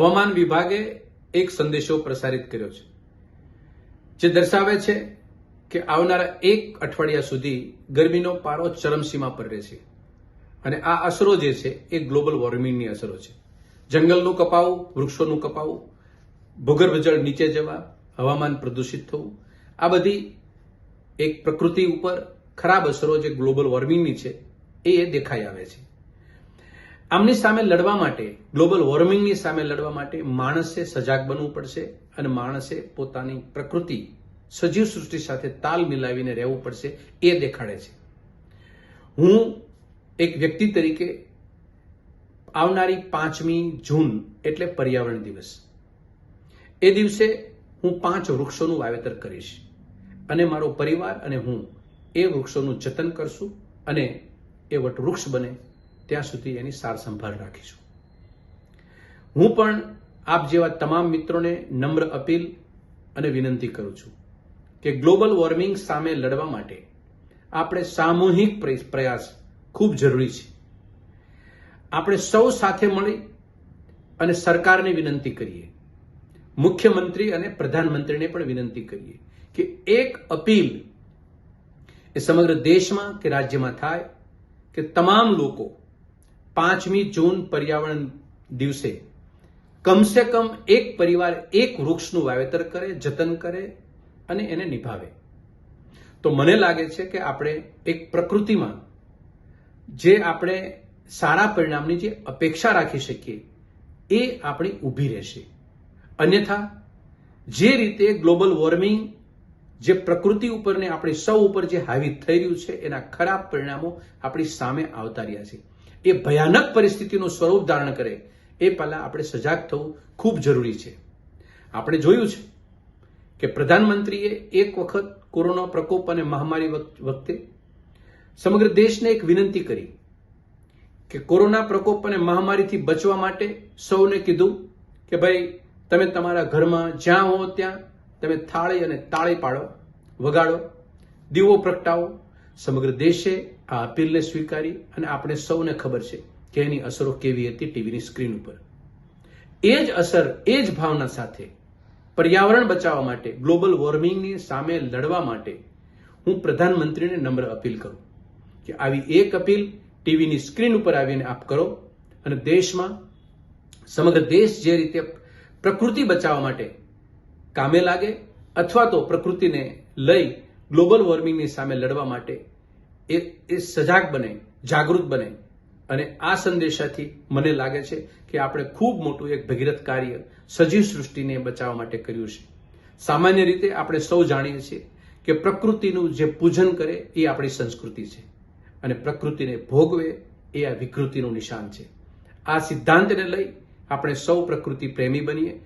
હવામાન વિભાગે એક સંદેશો પ્રસારિત કર્યો છે, જે દર્શાવે છે કે આવનારા એક અઠવાડિયા સુધી ગરમીનો પારો ચરમસીમા પર રહેશે. અને આ અસરો જે છે એ ગ્લોબલ વોર્મિંગની અસરો છે. જંગલનું કપાવું, વૃક્ષોનું કપાવું, ભૂગર્ભ જળ નીચે જવા, હવામાન પ્રદૂષિત થવું, આ બધી એક પ્રકૃતિ ઉપર ખરાબ અસરો જે ગ્લોબલ વોર્મિંગની છે એ દેખાઈ આવે છે. આમની સામે લડવા માટે, ગ્લોબલ વોર્મિંગની સામે લડવા માટે માણસે સજાગ બનવું પડશે અને માણસે પોતાની પ્રકૃતિ, સજીવ સૃષ્ટિ સાથે તાલ મિલાવીને રહેવું પડશે એ દેખાડે છે. હું એક વ્યક્તિ તરીકે આવનારી પાંચમી જૂન એટલે પર્યાવરણ દિવસ. એ દિવસે હું પાંચ વૃક્ષોનું વાવેતર કરીશ અને મારો પરિવાર અને હું એ વૃક્ષોનું જતન કરશું અને એ વટવૃક્ષ બને ત્યાં સુધી એની સાર સંભાળ રાખીશું. હું પણ આપ જેવા તમામ મિત્રોને નમ્ર અપીલ અને વિનંતી કરું છું કે ગ્લોબલ વોર્મિંગ સામે લડવા માટે આપણે સામૂહિક પ્રય- પ્રયાસ ખૂબ જરૂરી છે. આપણે સૌ સાથે મળી અને સરકારને વિનંતી કરીએ. મુખ્યમંત્રી અને પ્રધાનમંત્રીને પણ વિનંતી કરીએ કે એક અપીલ એ સમગ્ર દેશમાં કે રાજ્યમાં થાય કે તમામ લોકો પાંચમી જૂન પર્યાવરણ દિવસે કમસે કમ એક પરિવાર એક વૃક્ષનું વાવેતર કરે, જતન કરે અને એને નિભાવે. તો મને લાગે છે કે આપણે એક પ્રકૃતિમાં જે આપણે સારા પરિણામની જે અપેક્ષા રાખી શકીએ, એ આપણી ઊભી રહેશે. અન્યથા, જે રીતે ગ્લોબલ વોર્મિંગ જે પ્રકૃતિ ઉપર ને આપણી સૌ ઉપર જે હાવી થઈ રહ્યું છે, એના ખરાબ પરિણામો આપણી સામે આવતા રહ્યા છે. એ ભયાનક પરિસ્થિતિનું સ્વરૂપ ધારણ કરે, એ પહેલાં આપણે સજાગ થવું ખૂબ જરૂરી છે. આપણે જોયું છે કે પ્રધાનમંત્રીએ એક વખત કોરોના પ્રકોપ અને મહામારી વખ- વખતે સમગ્ર દેશને એક વિનંતી કરી કે કોરોના પ્રકોપ અને મહામારીથી બચવા માટે સૌને કીધું કે ભાઈ, તમે તમારા ઘરમાં જ્યાં હો ત્યાં તમે થાળી અને તાળી પાડો, વગાડો, દીવો પ્રગટાવો સમગ્ર દેશે આ અપીલને સ્વીકારી અને આપણે સૌને ખબર છે કે એની અસરો કેવી હતી ટીવીની સ્ક્રીન ઉપર. એ જ અસર, એ જ ભાવના સાથે પર્યાવરણ બચાવવા માટે, ગ્લોબલ વોર્મિંગની સામે લડવા માટે હું પ્રધાનમંત્રીને નમ્ર અપીલ કરું કે આવી એક અપીલ ટીવીની સ્ક્રીન ઉપર આવીને આપ કરો અને દેશમાં, સમગ્ર દેશ જે રીતે પ્રકૃતિ બચાવવા માટે કામે લાગે અથવા તો પ્રકૃતિને લઈ ગ્લોબલ વોર્મિંગની સામે લડવા માટે એ એ સજાગ બને, જાગૃત બને. અને આ સંદેશાથી મને લાગે છે કે આપણે ખૂબ મોટું એક ભગીરથ કાર્ય સજીવ સૃષ્ટિને બચાવવા માટે કર્યું છે. સામાન્ય રીતે આપણે સૌ જાણીએ છીએ કે પ્રકૃતિનું જે પૂજન કરે એ આપણી સંસ્કૃતિ છે. અને પ્રકૃતિને ભોગવે એ આ વિકૃતિનું નિશાન છે. આ સિદ્ધાંતને લઈ આપણે સૌ પ્રકૃતિ પ્રેમી બનીએ